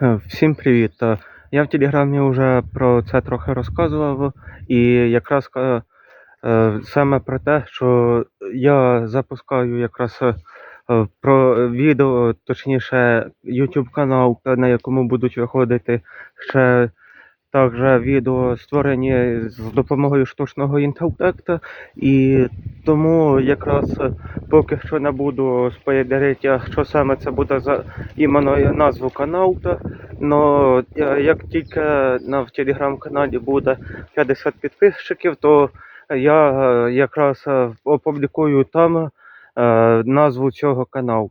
Всім привіт. Е, Я в Телеграмі вже про це трохи розказував, і якраз е, е, саме про те, що я запускаю якраз про відео, точніше, YouTube канал, на якому будуть виходити ще також відео створені з допомогою штучного інтелекту. І тому якраз поки що не буду спойлерити, що саме це буде за іменно назву каналу. Но е, як тільки на в телеграм-каналі буде 50 підписчиків, то я е, якраз е, опублікую там назву цього каналу.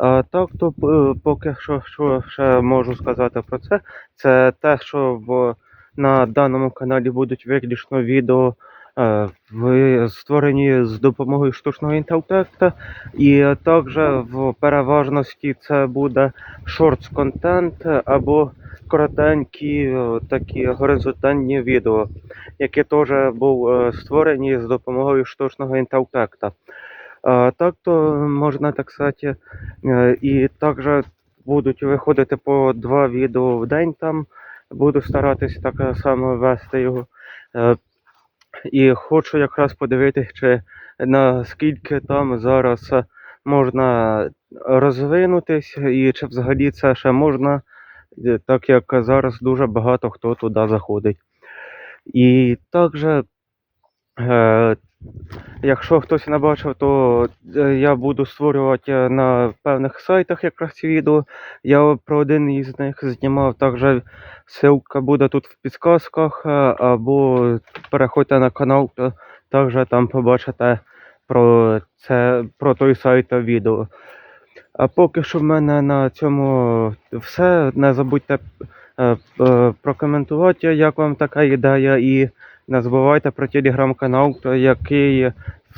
Так, то е, поки що, що ще можу сказати про це, це те, що в, на даному каналі будуть виключно відео. е, в- Створені з допомогою штучного інтелекту, і також в переважності це буде шортс контент або коротенькі е, такі горизонтальні відео, які теж був е, створені з допомогою штучного інтелекту. Так то можна так сказати, е, і також будуть виходити по два відео в день там. Буду старатися так само вести його. Е, І хочу якраз подивитися, чи наскільки там зараз можна розвинутись, і чи взагалі це ще можна, так як зараз дуже багато хто туди заходить. І також, якщо хтось не бачив, то е, я буду створювати е, на певних сайтах якраз ці відео. Я про один із них знімав, також ссылка буде тут в підсказках, е, або переходьте на канал, то також там побачите про це, про той сайт відео. А поки що в мене на цьому все. Не забудьте е, е, прокоментувати, як вам така ідея, і не забувайте про телеграм-канал, який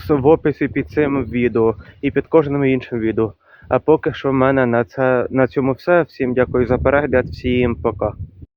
в описі під цим відео і під кожним іншим відео. А поки що в мене на це на цьому все. Всім дякую за перегляд, всім пока.